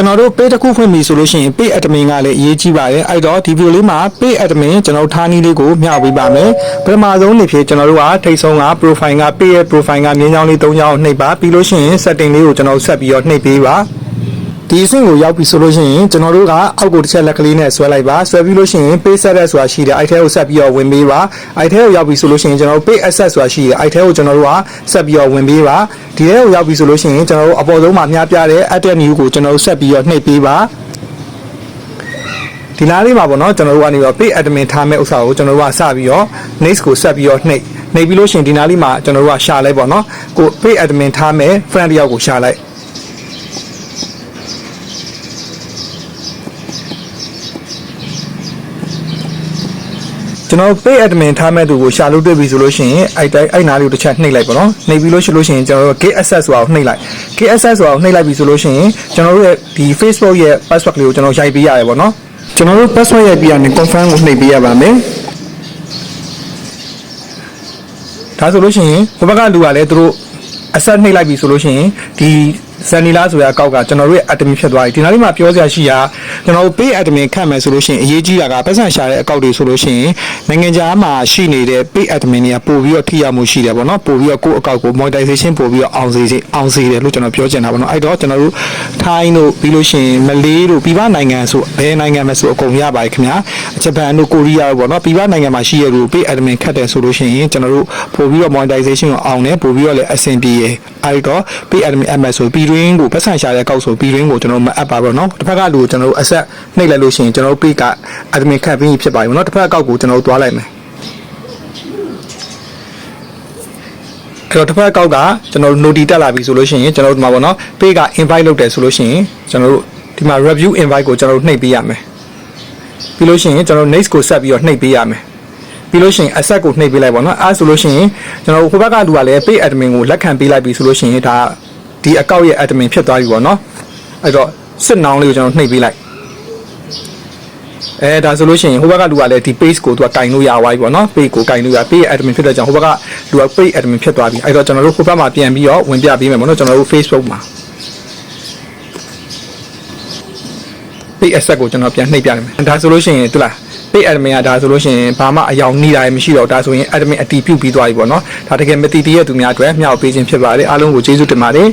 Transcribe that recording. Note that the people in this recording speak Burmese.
ကျွန်တော်တို့ page တစ်ခုဖွင့်ပြီဆိုလို့ရှိရင် page admin ကလည်းအရေးကြီးပါတယ်အဲ့တော့ဒီဗီဒီယိုလေးမှာ page admin ကျွန်တော်တို့ထားနည်းလေးကိုမျှဝေပါမယ်ပထမဆုံးနေဖြစ်ကျွန်တော်တို့ကထိတ်ဆုံးက profile က page ရဲ့ profile ကမြင်းချောင်းလေး၃ချောင်းနှိပ်ပါပြီးလို့ရှိရင် setting လေးကိုကျွန်တော်တို့ဆက်ပြီးတော့နှိပ်ပေးပါ ဒီအဆင့်ကိုရောက်ပြီဆိုလို့ရှိရင်ကျွန်တော်တို့ကအောက်ကိုတစ်ချက်လက်ကလေးနဲ့ဆွဲလိုက်ပါဆွဲပြီးလို့ရှိရင် page set ဆိုတာရှိတယ်အဲ့ထဲကိုဆက်ပြီးတော့ဝင်ပေးပါအဲ့ထဲကိုရောက်ပြီဆိုလို့ရှိရင်ကျွန်တော်တို့ page access ဆိုတာရှိတယ်အဲ့ထဲကိုကျွန်တော်တို့ကဆက်ပြီးတော့ဝင်ပေးပါဒီထဲကိုရောက်ပြီဆိုလို့ရှိရင်ကျွန်တော်တို့အပေါ်ဆုံးမှာမျှပြတဲ့ add new ကိုကျွန်တော်တို့ဆက်ပြီးတော့နှိပ်ပေးပါဒီလားလေးမှာပေါ့နော်ကျွန်တော်တို့ကနေတော့ page admin ထားမဲ့ဥစ္စာကိုကျွန်တော်တို့ကစပြီးတော့ next ကိုဆက်ပြီးတော့နှိပ်နှိပ်ပြီးလို့ရှိရင်ဒီနားလေးမှာကျွန်တော်တို့ကရှာလိုက်ပေါ့နော်ကို page admin ထားမဲ့ friend တယောက်ကိုရှာလိုက် ကျွန်တော် pay admin ထားမဲ့သူကိုရှာလို့တွေ့ပြီဆိုလို့ရှိရင်အဲ့တိုင်းအဲ့နားလေးကိုတစ်ချက်နှိပ်လိုက်ပါတော့နှိပ်ပြီးလို့ရှိလို့ရှိရင်ကျွန်တော်တို့ gate access ဆိုတာကိုနှိပ်လိုက် gate access ဆိုတာကိုနှိပ်လိုက်ပြီဆိုလို့ရှိရင်ကျွန်တော်တို့ရဲ့ဒီ Facebook ရဲ့ password လေးကိုကျွန်တော်ရိုက်ပေးရတယ်ပေါ့နော်ကျွန်တော်တို့ password ရိုက်ပြီးရရင် confirm ကိုနှိပ်ပေးရပါမယ်ဒါဆိုလို့ရှိရင်ဘဘကလူကလည်းသူတို့ asset နှိပ်လိုက်ပြီဆိုလို့ရှိရင်ဒီ ဇန်နီလာဆိုတဲ့အကောက်ကကျွန်တော်တို့ရဲ့ admin ဖြစ်သွားပြီဒီနားလေးမှာပြောစရာရှိတာကျွန်တော်တို့ pay admin ခန့်မယ်ဆိုလို့ရှိရင်အရေးကြီးတာကပတ်စံရှာတဲ့အကောက်တွေဆိုလို့ရှိရင်နိုင်ငံခြားမှာရှိနေတဲ့ pay admin တွေကပို့ပြီးတော့ထိရမှုရှိတယ်ပေါ့နော်ပို့ပြီးတော့ကိုယ့်အကောက်ကို monetization ပို့ပြီးတော့အောင်စေစေအောင်စေတယ်လို့ကျွန်တော်ပြောချင်တာပေါ့နော်အဲ့တော့ကျွန်တော်တို့ထိုင်းတို့ပြီးလို့ရှိရင်မလေးတို့ပြည်ပနိုင်ငံဆိုဘယ်နိုင်ငံမှာဆိုအကုန်ရပါတယ်ခင်ဗျာဂျပန်တို့ကိုရီးယားတို့ပေါ့နော်ပြည်ပနိုင်ငံမှာရှိရတဲ့ pay admin ခတ်တယ်ဆိုလို့ရှိရင်ကျွန်တော်တို့ပို့ပြီးတော့ monetization ကိုအောင်တယ်ပို့ပြီးတော့လည်းအဆင်ပြေရယ်အဲ့တော့ pay admin MS ဆိုပြည်တွင်းကိုပတ်စံရှာတဲ့ကောက်ဆိုပြည်တွင်းကိုကျွန်တော်မအပ်ပါဘူးเนาะတစ်ဖက်ကလူကိုကျွန်တော်တို့ asset နှိပ်လိုက်လို့ရှိရင်ကျွန်တော်တို့ pay က admin ခတ်ပြီးဖြစ်ပါပြီเนาะတစ်ဖက်အကောက်ကိုကျွန်တော်တို့သွားလိုက်မယ်အဲ့တော့တစ်ဖက်အကောက်ကကျွန်တော်တို့ noti တက်လာပြီဆိုလို့ရှိရင်ကျွန်တော်တို့ဒီမှာပေါ့နော် pay က invite လုပ်တယ်ဆိုလို့ရှိရင်ကျွန်တော်တို့ဒီမှာ review invite ကိုကျွန်တော်တို့နှိပ်ပေးရမယ်ပြီးလို့ရှိရင်ကျွန်တော်တို့ next ကိုဆက်ပြီးတော့နှိပ်ပေးရမယ်ပြီးလို့ရှိရင် asset ကိုနှိပ်ပေးလိုက်ပါတော့အဲဆိုလို့ရှိရင်ကျွန်တော်တို့ဟိုဘက်ကလူကလည်း pay admin ကိုလက်ခံပေးလိုက်ပြီဆိုလို့ရှိရင်ဒါ ဒီ account ရဲ့ admin ဖြစ်သွားပြီပေါ့နော်အဲ့တော့စစ်နောင်းလေးကိုကျွန်တော်နှိပ်ပေးလိုက်အဲဒါဆိုလို့ရှိရင်ဟိုဘက်ကလူကလည်းဒီ page ကိုသူကကင်လို့ရသွားပြီပေါ့နော် page ကိုကင်လို့ရ page admin ဖြစ်တဲ့ကြောင့်ဟိုဘက်ကလူက page admin ဖြစ်သွားပြီအဲ့တော့ကျွန်တော်တို့ဟိုဘက်မှာပြန်ပြီးတော့ဝင်ပြပေးမယ်ပေါ့နော်ကျွန်တော်တို့ Facebook မှာ page asset ကိုကျွန်တော်ပြန်နှိပ်ပြလိုက်မယ်ဒါဆိုလို့ရှိရင်တူလား page admin ကဒါဆိုလို့ရှိရင်ဘာမှအယောင်နှီးတာမရှိတော့ဒါဆိုရင် admin အတီးပြုတ်ပြီးသွားပြီပေါ့နော်ဒါတကယ်မတီးတည့်ရသူများအတွက်မျှော်ပေးခြင်းဖြစ်ပါတယ်အားလုံးကိုကျေးဇူးတင်ပါတယ်